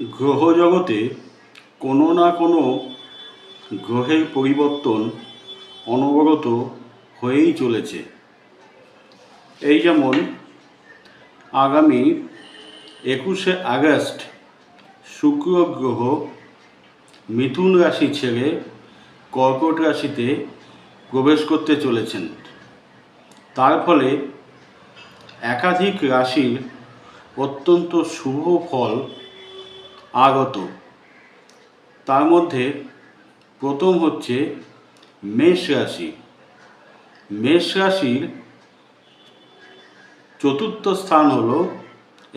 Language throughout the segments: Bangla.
গ্রহজগতে কোনো না কোনো গ্রহের পরিবর্তন অনবরত হয়েই চলেছে। এই যেমন আগামী একুশে আগস্ট শুক্র গ্রহ মিথুন রাশি ছেড়ে কর্কট রাশিতে প্রবেশ করতে চলেছেন। তার ফলে একাধিক রাশির অত্যন্ত শুভ ফল আগত। তার মধ্যে প্রথম হচ্ছে মেষ রাশি। মেষ রাশির চতুর্থ স্থান হলো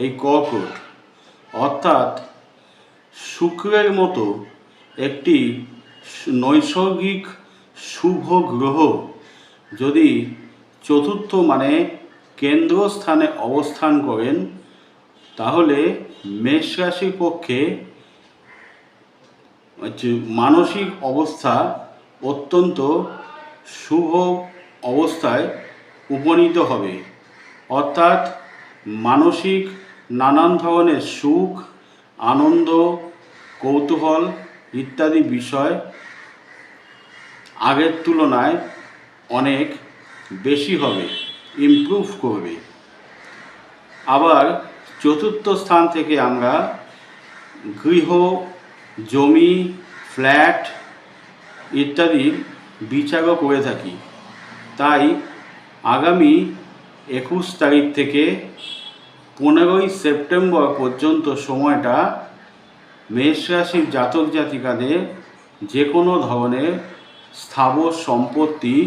এই কর্কট। অর্থাৎ শুক্রের মতো একটি নৈসর্গিক শুভ গ্রহ যদি চতুর্থ মানে কেন্দ্রস্থানে অবস্থান করেন তাহলে মেষ রাশির পক্ষে হচ্ছে মানসিক অবস্থা অত্যন্ত শুভ অবস্থায় উপনীত হবে। অর্থাৎ মানসিক নানান ধরনের সুখ, আনন্দ, কৌতূহল ইত্যাদি বিষয় আগের তুলনায় অনেক বেশি হবে ইমপ্রুভ করবে। আবার চতুর্থ স্থান থেকে আমরা গৃহ, জমি, ফ্ল্যাট ইত্যাদির বিচারও করে থাকি। তাই আগামী একুশ তারিখ থেকে পনেরোই সেপ্টেম্বর পর্যন্ত সময়টা মেষ রাশির জাতক জাতিকাদের যে কোনো ধরনের স্থাবর সম্পত্তি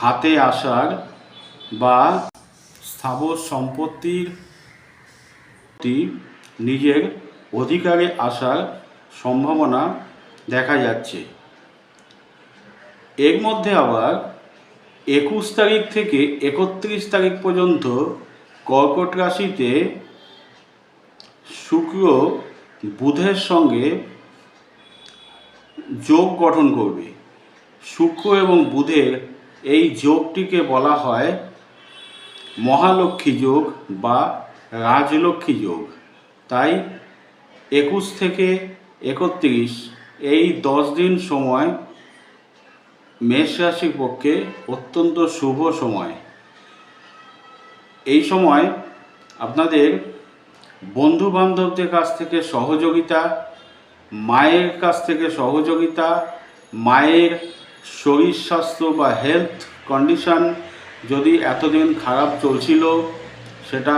হাতে আসার বা স্থাবর সম্পত্তির প্রতি নিজের অধিকারে আসার সম্ভাবনা দেখা যাচ্ছে। এর মধ্যে আবার একুশ তারিখ থেকে একত্রিশ তারিখ পর্যন্ত কর্কট রাশিতে শুক্র বুধের সঙ্গে যোগ গঠন করবে। শুক্র এবং বুধের এই যোগটিকে বলা হয় মহালক্ষ্মী যোগ বা রাজলক্ষ্মী যোগ। তাই একুশ থেকে একত্রিশ এই দশ দিন সময় মেষ রাশির পক্ষে অত্যন্ত শুভ সময়। এই সময় আপনাদের বন্ধু বান্ধবদের কাছ থেকে সহযোগিতা, মায়ের কাছ থেকে সহযোগিতা, মায়ের শরীর স্বাস্থ্য বা হেলথ কন্ডিশন যদি এতদিন খারাপ চলছিল, সেটা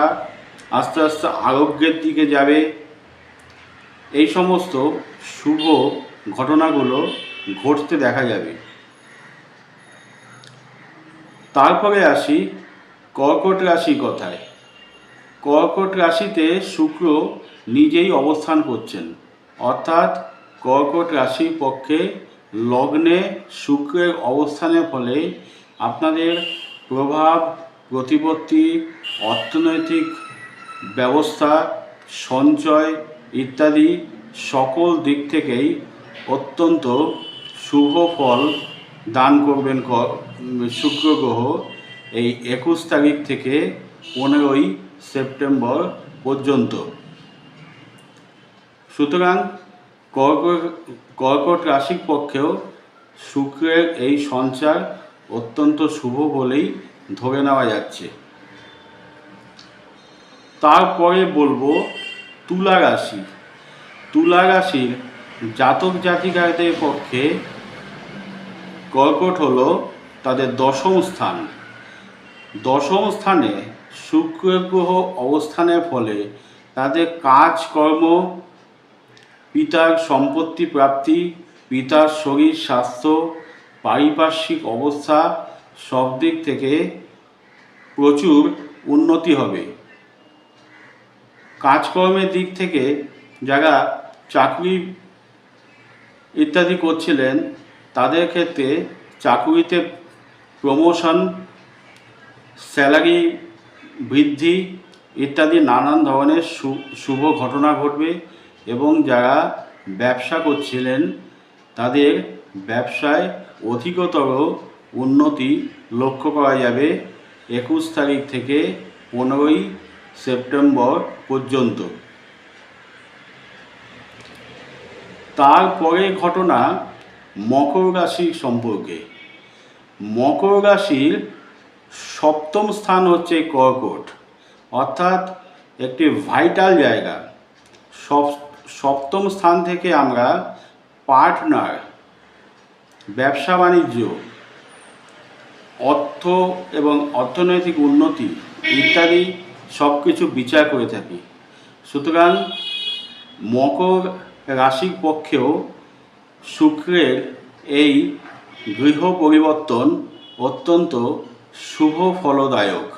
আস্তে আস্তে আরোগ্যের দিকে যাবে। এই সমস্ত শুভ ঘটনাগুলো ঘটতে দেখা যাবে। তারপরে আসি কর্কট রাশি কথায়। কর্কট রাশিতে শুক্র নিজেই অবস্থান করছেন। অর্থাৎ কর্কট রাশির পক্ষে লগ্নে শুক্রের অবস্থানের ফলে আপনাদের প্রভাব, প্রতিপত্তি, অর্থনৈতিক ব্যবস্থা, সঞ্চয় ইত্যাদি সকল দিক থেকেই অত্যন্ত শুভ ফল দান করবেন শুক্র গ্রহ এই একুশ তারিখ থেকে পনেরোই সেপ্টেম্বর পর্যন্ত। সুতরাং কর্কট কর্কট রাশির পক্ষেও শুক্রের এই সঞ্চার অত্যন্ত শুভ বলেই ধরে নেওয়া যাচ্ছে। তারপরে বলব তুলা রাশি। তুলা রাশির জাতক জাতিকাদের পক্ষে কর্কট হলো তাদের দশম স্থান। দশম স্থানে শুক্র গ্রহ অবস্থানের ফলে তাদের কাজকর্ম, পিতার সম্পত্তি প্রাপ্তি, পিতার শরীর স্বাস্থ্য, পারিপার্শ্বিক অবস্থা সব দিক থেকে প্রচুর উন্নতি হবে। কাজকর্মের দিক থেকে যারা চাকরি ইত্যাদি করছিলেন, তাদের ক্ষেত্রে চাকুরিতে প্রমোশন স্যালারি বৃদ্ধি ইত্যাদি নানান ধরনের শুভ ঘটনা ঘটবে এবং যারা ব্যবসা করছিলেন, তাদের ব্যবসায় অধিকতর উন্নতি লক্ষ্য করা যাবে। একুশ তারিখ থেকে পনেরোই সেপ্টেম্বর পর্যন্ত। তারপরে ঘটনা মকর রাশি সম্পর্কে। মকর রাশির সপ্তম স্থান হচ্ছে কর্কট, অর্থাৎ একটি ভাইটাল জায়গা। সপ- সপ্তম স্থান থেকে আমরা পার্টনার, ব্যবসা বাণিজ্য, অর্থ এবং অর্থনৈতিক উন্নতি ইত্যাদি সব কিছু বিচার করে থাকি। সুতরাং মকর রাশির পক্ষেও শুক্রের এই গৃহ পরিবর্তন অত্যন্ত শুভ ফলদায়ক।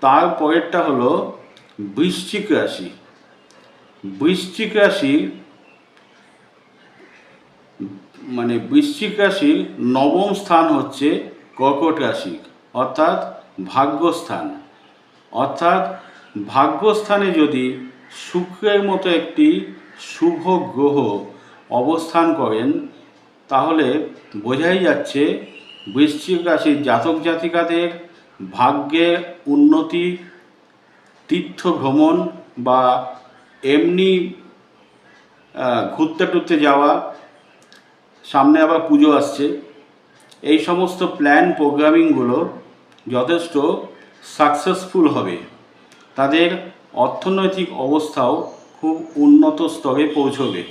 তার পরেরটা হলো বৃশ্চিক রাশি। বৃশ্চিক রাশির মানে বৃশ্চিক রাশির নবম স্থান হচ্ছে কর্কট রাশি, অর্থাৎ ভাগ্যস্থান। অর্থাৎ ভাগ্যস্থানে যদি শুক্রের মতো একটি শুভ গ্রহ অবস্থান করেন, তাহলে বোঝাই যাচ্ছে বৃশ্চিক রাশির জাতক জাতিকাদের ভাগ্যের উন্নতি তীর্থ ভ্রমণ বা এমনি ঘুরতে টুরতে যাওয়া, সামনে আবার পুজো আসছে, এই সমস্ত প্ল্যান প্রোগ্রামিংগুলো যথেষ্ট সাকসেসফুল হবে। তাদের অর্থনৈতিক অবস্থাও খুব উন্নত স্তরে পৌঁছবে।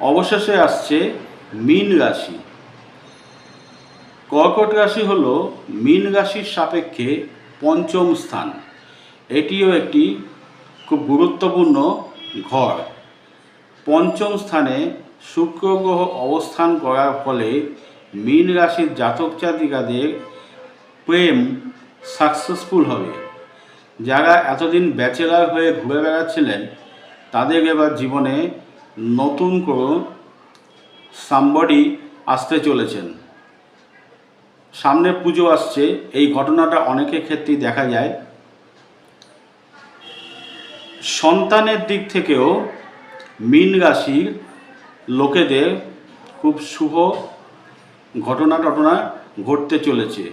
অবশেষে আসছে মীন রাশি। কর্কট রাশি হল মীন রাশির সাপেক্ষে পঞ্চম স্থান। এটিও একটি খুব গুরুত্বপূর্ণ ঘর। পঞ্চম স্থানে শুক্র গ্রহ অবস্থান করার ফলে মীন রাশির জাতক জাতিকাদের প্রেম সাকসেসফুল হবে। যারা এতদিন ব্যাচেলার হয়ে ঘুরে বেড়াচ্ছিলেন, তাদের এবার জীবনে নতুন কোনো সাম্বডি আসতে চলেছেন। সামনে পুজো আসছে, এই ঘটনাটা অনেকের ক্ষেত্রেই দেখা যায়। সন্তানের দিক থেকেও মীন রাশির লোকেদের খুব শুভ ঘটনা টটনা ঘটতে চলেছে।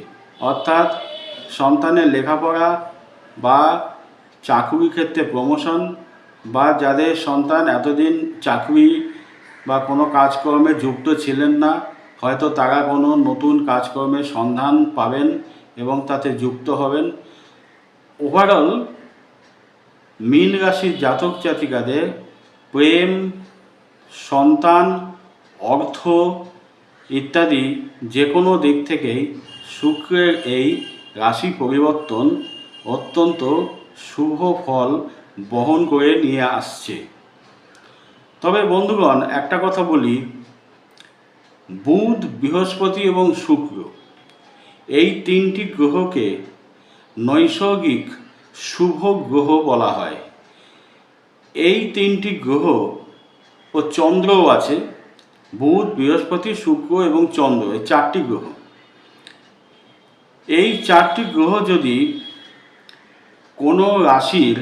অর্থাৎ সন্তানের লেখাপড়া বা চাকরি ক্ষেত্রে প্রমোশন বা যাদের সন্তান এতদিন চাকরি বা কোনো কাজকর্মে যুক্ত ছিলেন না, হয়তো তারা কোনো নতুন কাজকর্মের সন্ধান পাবেন এবং তাতে যুক্ত হবেন। ওভারঅল মীন রাশির জাতক জাতিকাদের প্রেম, সন্তান, অর্থ ইত্যাদি যে কোনো দিক থেকেই শুক্রের এই রাশি পরিবর্তন অত্যন্ত শুভ ফল বহন করে নিয়ে আসছে। তবে বন্ধুগণ, একটা কথা বলি। বুধ, বৃহস্পতি এবং শুক্র এই তিনটি গ্রহকে নৈসর্গিক শুভ গ্রহ বলা হয়। এই তিনটি গ্রহ ও চন্দ্রও আছে। বুধ, বৃহস্পতি, শুক্র এবং চন্দ্র, এই চারটি গ্রহ। এই চারটি গ্রহ যদি কোনো রাশির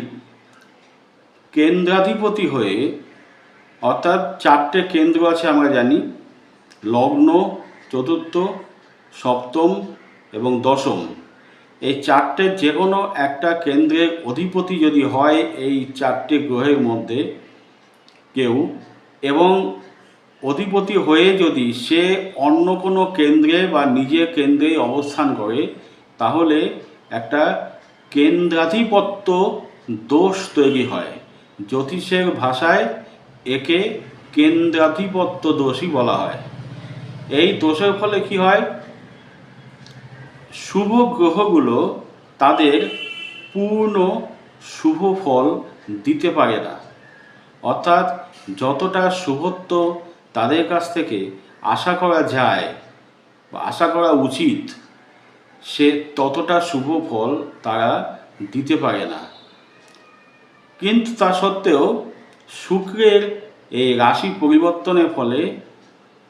কেন্দ্রাধিপতি হয়ে, অর্থাৎ চারটে কেন্দ্র আছে আমরা জানি, লগ্ন, চতুর্থ, সপ্তম এবং দশম। এই চারটে যে কোনো একটা কেন্দ্রের অধিপতি যদি হয় এই চারটে গ্রহের মধ্যে কেউ এবং অধিপতি হয়ে যদি সে অন্য কোনো কেন্দ্রে বা নিজের কেন্দ্রে অবস্থান করে, তাহলে একটা কেন্দ্রাধিপত্য দোষ তৈরি হয়। জ্যোতিষের ভাষায় একে কেন্দ্রাধিপত্য দোষই বলা হয়। এই দোষের ফলে কি হয়? শুভ গ্রহগুলো তাদের পূর্ণ শুভ ফল দিতে পারে না। অর্থাৎ যতটা শুভত্ব তাদের কাছ থেকে আশা করা যায় বা আশা করা উচিত সে ততটা শুভ ফল তারা দিতে পারে না। কিন্তু তা সত্ত্বেও শুক্রের এই রাশি পরিবর্তনের ফলে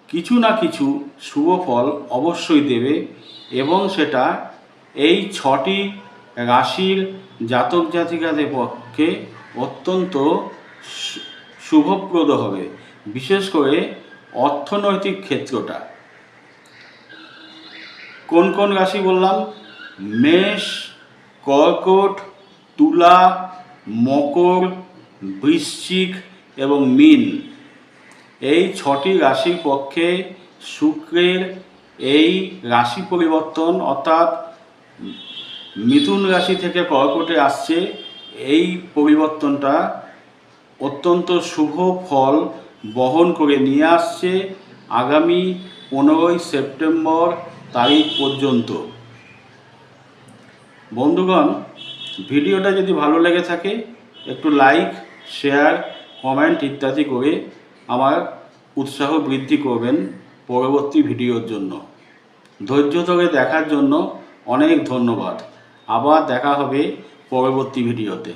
কিছু না কিছু শুভ ফল অবশ্যই দেবে এবং সেটা এই ছটি রাশির জাতক জাতিকাদের পক্ষে অত্যন্ত শুভপ্রদ হবে। বিশেষ করে অর্থনৈতিক ক্ষেত্রটা। কোন কোন রাশি বললাম? মেষ, কর্কট, তুলা, মকর, বৃশ্চিক এবং মিন। এই ছটি রাশির পক্ষে শুক্রের এই রাশি পরিবর্তন অর্থাৎ মিথুন রাশি থেকে কর্কটে আসছে, এই পরিবর্তনটা অত্যন্ত শুভ ফল বহন করে নিয়ে আসছে আগামী পনেরোই সেপ্টেম্বর তারিখ পর্যন্ত। বন্ধুগণ, ভিডিওটা যদি ভালো লেগে থাকে, একটু লাইক শেয়ার কমেন্ট ইত্যাদি করে আমার উৎসাহ বৃদ্ধি করবেন পরবর্তী ভিডিওর জন্য। ধৈর্য ধরে দেখার জন্য অনেক ধন্যবাদ। আবার দেখা হবে পরবর্তী ভিডিওতে।